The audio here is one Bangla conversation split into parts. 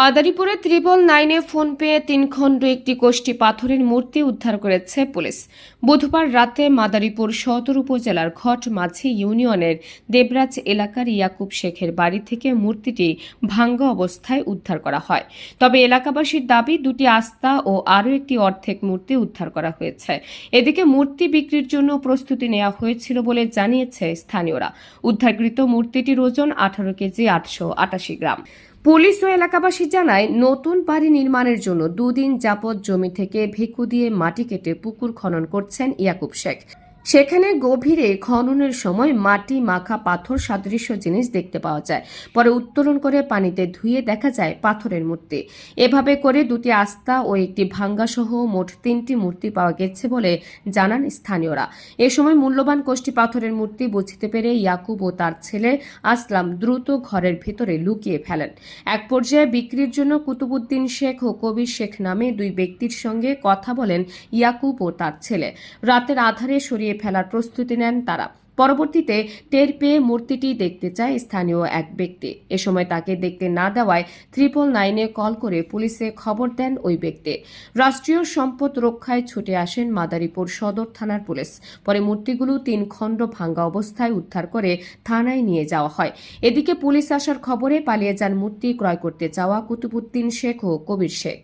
মাদারীপুরে ত্রিপল নাইনে ফোন পেয়ে তিন খণ্ড একটি কোষ্ঠী পাথরের মূর্তি উদ্ধার করেছে পুলিশ। বুধবার রাতে মাদারীপুর সদর উপজেলার ঘট মাঝি ইউনিয়নের দেবরাজ এলাকার ইয়াকুব শেখের বাড়ি থেকে মূর্তিটি ভাঙ্গা অবস্থায় উদ্ধার করা হয়। তবে এলাকাবাসীর দাবি, দুটি আস্থা ও আরও একটি অর্ধেক মূর্তি উদ্ধার করা হয়েছে। এদিকে মূর্তি বিক্রির জন্য প্রস্তুতি নেওয়া হয়েছিল বলে জানিয়েছে স্থানীয়রা। উদ্ধারকৃত মূর্তিটির ওজন আঠারো কেজি আটশো আটাশি গ্রাম। পুলিশ ও এলাকাবাসী জানায়, নতুন বাড়ি নির্মাণের জন্য দুদিন যাবৎ জমি থেকে ভিকু দিয়ে মাটি কেটে পুকুর খনন করছেন ইয়াকুব শেখ। সেখানে গভীরে খননের সময় মাটি, মাখা, পাথর সাদৃশ্য জিনিস দেখতে পাওয়া যায়। পরে উত্তোলন করে পানিতে ধুয়ে দেখা যায় পাথরের মূর্তি। এভাবে করে দুটি আস্থা ও একটি ভাঙ্গা সহ মোট তিনটি মূর্তি পাওয়া গেছে বলে জানান স্থানীয়রা। এ সময় মূল্যবান কোষ্টি পাথরের মূর্তি বুঝতে পেরে ইয়াকুব ও তার ছেলে আসলাম দ্রুত ঘরের ভেতরে লুকিয়ে ফেলেন। এক পর্যায়ে বিক্রির জন্য কুতুবুদ্দিন শেখ ও কবির শেখ নামে দুই ব্যক্তির সঙ্গে কথা বলেন ইয়াকুব ও তার ছেলে। রাতের আধারে সরিয়ে ফেলার প্রস্তুতি নেন তারা। পরবর্তীতে টের পেয়ে মূর্তিটি দেখতে চায় স্থানীয় এক ব্যক্তি। এ সময় তাকে দেখতে না দেওয়ায় ত্রিপল নাইনে কল করে পুলিশে খবর দেন ওই ব্যক্তি। রাষ্ট্রীয় সম্পদ রক্ষায় ছুটে আসেন মাদারীপুর সদর থানার পুলিশ। পরে মূর্তিগুলো তিন খণ্ড ভাঙ্গা অবস্থায় উদ্ধার করে থানায় নিয়ে যাওয়া হয়। এদিকে পুলিশ আসার খবরে পালিয়ে যান মূর্তি ক্রয় করতে যাওয়া কুতুবুদ্দিন শেখ ও কবির শেখ।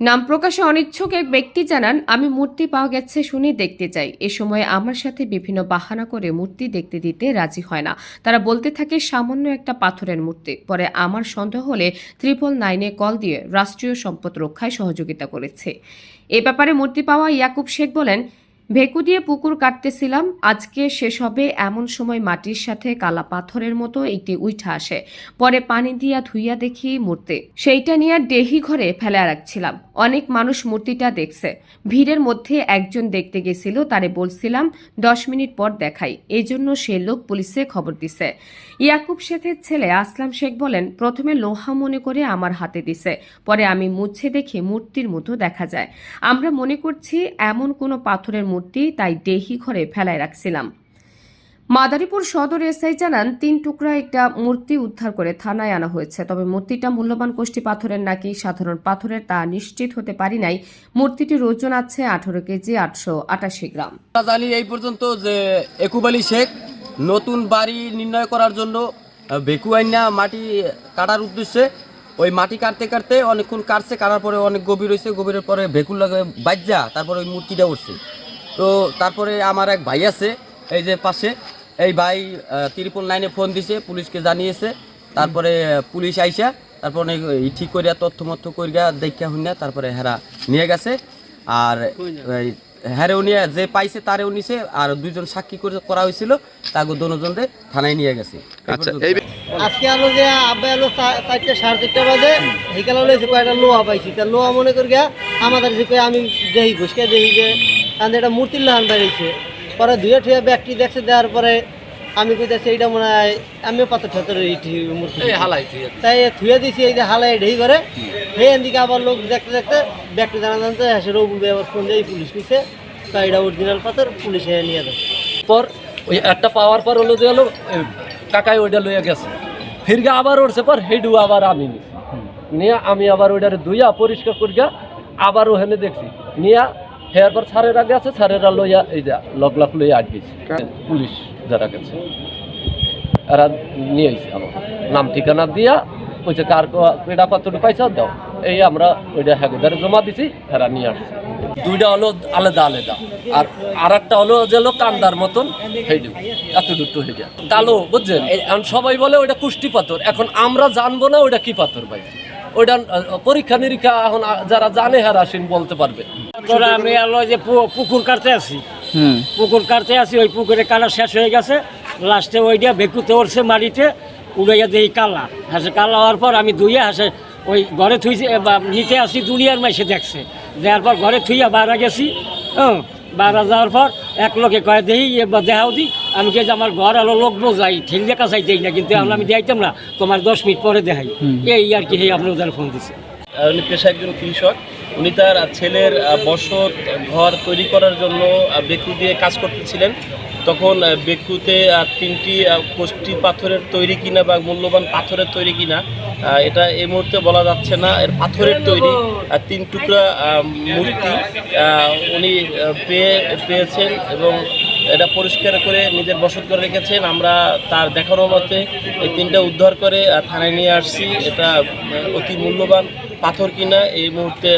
নাম প্রকাশে অনিচ্ছুক এক ব্যক্তি জানান, আমি মূর্তি পাওয়া গেছে শুনে দেখতে চাই। এ সময় আমার সাথে বিভিন্ন বাহানা করে মূর্তি দেখতে দিতে রাজি হয় না। তারা বলতে থাকে, সামান্য একটা পাথরের মূর্তি। পরে আমার সন্দেহ হলে ত্রিপল নাইনে কল দিয়ে রাষ্ট্রীয় সম্পদ রক্ষায় সহযোগিতা করেছে। এ ব্যাপারে মূর্তি পাওয়া ইয়াকুব শেখ বলেন ভেকু দিয়ে পুকুর কাটতেছিলাম, আজকে শেষ হবে এমন সময় মাটির সাথে কালা পাথরের মতো একটি উইঠা আসে। পরে পানি দিয়া ধুইয়া দেখি মূর্তি। সেইটা নিয়ে ডেহি ঘরে ফেলে রাখছিলাম। অনেক মানুষ মূর্তিটা দেখছে। ভিড়ের মধ্যে একজন দেখতে গেছিল, তারে বলছিলাম, দশ মিনিট পর দেখাই। এই জন্য সে লোক পুলিশে খবর দিছে। ইয়াকুব শেখের ছেলে আসলাম শেখ বলেন, প্রথমে লোহা মনে করে আমার হাতে দিছে, পরে আমি মুছে দেখে মূর্তির মতো দেখা যায়। আমরা মনে করছি এমন কোনো পাথরের মূর্তি তাই ডেহি ঘরে ফেলায় রাখছিলাম। মাদারীপুর সদর এসআই জানান তিন টুকরা একটা মূর্তি উদ্ধার করে থানায় আনা হয়েছে। তবে মূর্তিটা মূল্যবান কোষ্ঠী পাথরের নাকি সাধারণ পাথরের তা নিশ্চিত হতে পারি নাই। মূর্তিটির ওজন আছে আঠারো কেজি আটশো আটাশি গ্রাম। জানি এই পর্যন্ত যে একুব আলী শেখ নতুন বাড়ি নির্ণয় করার জন্য আহ, বেকু আইনা মাটি কাটার উদ্দেশ্যে ওই মাটি কাটতে কাটতে অনেকক্ষণ কাটছে কাটার পরে অনেক গভীর হয়েছে গভীরের পরে বেকুর লাগে বাজ্যা তারপরে ওই মূর্তিটা উঠছে। তো তারপরে আমার এক ভাই আছে এই যে পাশে। এই ভাই ত্রিপল নাইনে ফোন দিছে পুলিশকে জানিয়েছে। তারপরে পুলিশ আইসা তারপরে ঠিক করিয়া তথ্য মথ্য করিয়া দেখা হইনা তারপরে হেরা নিয়ে গেছে। আর হ্যারেও নিয়ে যে পাইছে তারেও নিছে আর দুইজন সাক্ষী করে করা হয়েছিল তাকে দুজনরে থানায় নিয়ে গেছে। আচ্ছা আজকে আলো যে আব্বা এলো চা- চারটে সাড়ে চারটে বাজে হেকাল কয়েকটা লোহা পাইছি তা লোহা মনে করি আমাদের যে আমি দেখি ঘুষকে দেখি যে তাদের একটা মূর্তির লাহান বেরিয়েছে পরে ধুয়ে ঠুয়ে ব্যাগটি দেখছে দেওয়ার পরে আমি কইতেছি এইটা মনে হয় আমিও পাথর ঠাতর মূর্তি তাই থুয়ে দিছি এই যে হালাই ঢেই করে হে এদিকে আবার লোক দেখতে দেখতে ব্যাগটি জানা জানতে হাসে রবুল আবার ফোন দিয়ে পুলিশ নিছে তা এটা অরিজিনাল পাথর পুলিশে নিয়ে দেয় পর ওই একটা পাওয়ার পর হলো যে হলো এ, কাকাই ওইটা লইয়া গেছে। ফিরগে আবার উঠছে পর হেডু আবার আমি নিয়ে আমি আবার ওইটারে ধুইয়া পরিষ্কার করিয়া আবার ওখানে দেখছি। নিয়ে হেয়ার পর সারেরা গেছে সারেরা লইয়া এই যা লইয়া পুলিশ যারা গেছে এরা নিয়ে আইছে আমার নাম ঠিকানা দিয়া ওই যে কার পাইছা দাও। এই আমরা ওইটা জমা দিছি এরা নিয়ে আসছে। দুইটা হলো আলাদা আলাদা আর আর একটা হলো যে হলো কান্দার মতন হেডু। এত দুটো হেডে। কালো বুঝছেন? এখন সবাই বলে ওইটা কুষ্টি পাথর। এখন আমরা জানব না ওইটা কি পাথর ভাই। ওইটা পরীক্ষা নিরীক্ষা এখন যারা জানে হ্যাঁ আসেন বলতে পারবে। তোরা আমি আলো যে পুকুর কাটতে আছি পুকুর কাটতে আছি ওই পুকুরে কাটা শেষ হয়ে গেছে। লাস্টে ওইটা উঠছে মাটিতে উড়াইয়া দেই কালা। হাসে কালা হওয়ার পর আমি ধুইয়া হাসে ওই ঘরে থুইছে নিতে আসি দুনিয়ার মাইসে দেখছে। দেওয়ার পর ঘরে থুইয়া বাইরা গেছি হ্যাঁ বাইরা যাওয়ার পর এক লোকে কয়ে দেই এবার দেখাও দিই আমি কে যে আমার ঘর আলো লোক বোঝাই ঠেলিয়া কাছাই দেই না কিন্তু আমি দেখাইতাম না তোমার দশ মিনিট পরে দেখাই। এই আর কি হে আপনি ওদের ফোন দিছে। উনি পেশা একজন কৃষক। উনি তার ছেলের বসত, ঘর তৈরি করার জন্য বেকু দিয়ে কাজ করতেছিলেন। তখন বেকুতে তিনটি কোষ্ঠী পাথরের তৈরি কিনা বা মূল্যবান পাথরের তৈরি কিনা এটা এই মুহূর্তে বলা যাচ্ছে না। এর পাথরের তৈরি তিন টুকরা মূর্তি উনি পেয়ে, পেয়েছেন এবং এটা পরিষ্কার করে নিজের বসত করে রেখেছেন। আমরা তার দেখানো মতে এই তিনটা উদ্ধার করে থানায় নিয়ে আসছি। এটা অতি মূল্যবান পাথর কিনা এই মুহূর্তে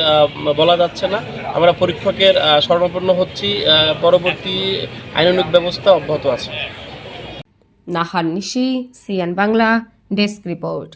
বলা যাচ্ছে না। আমরা পরীক্ষকের আহ, হচ্ছি পরবর্তী আইনানুক ব্যবস্থা অব্যাহত আছে। Nahar Nishi CN Bangla desk report.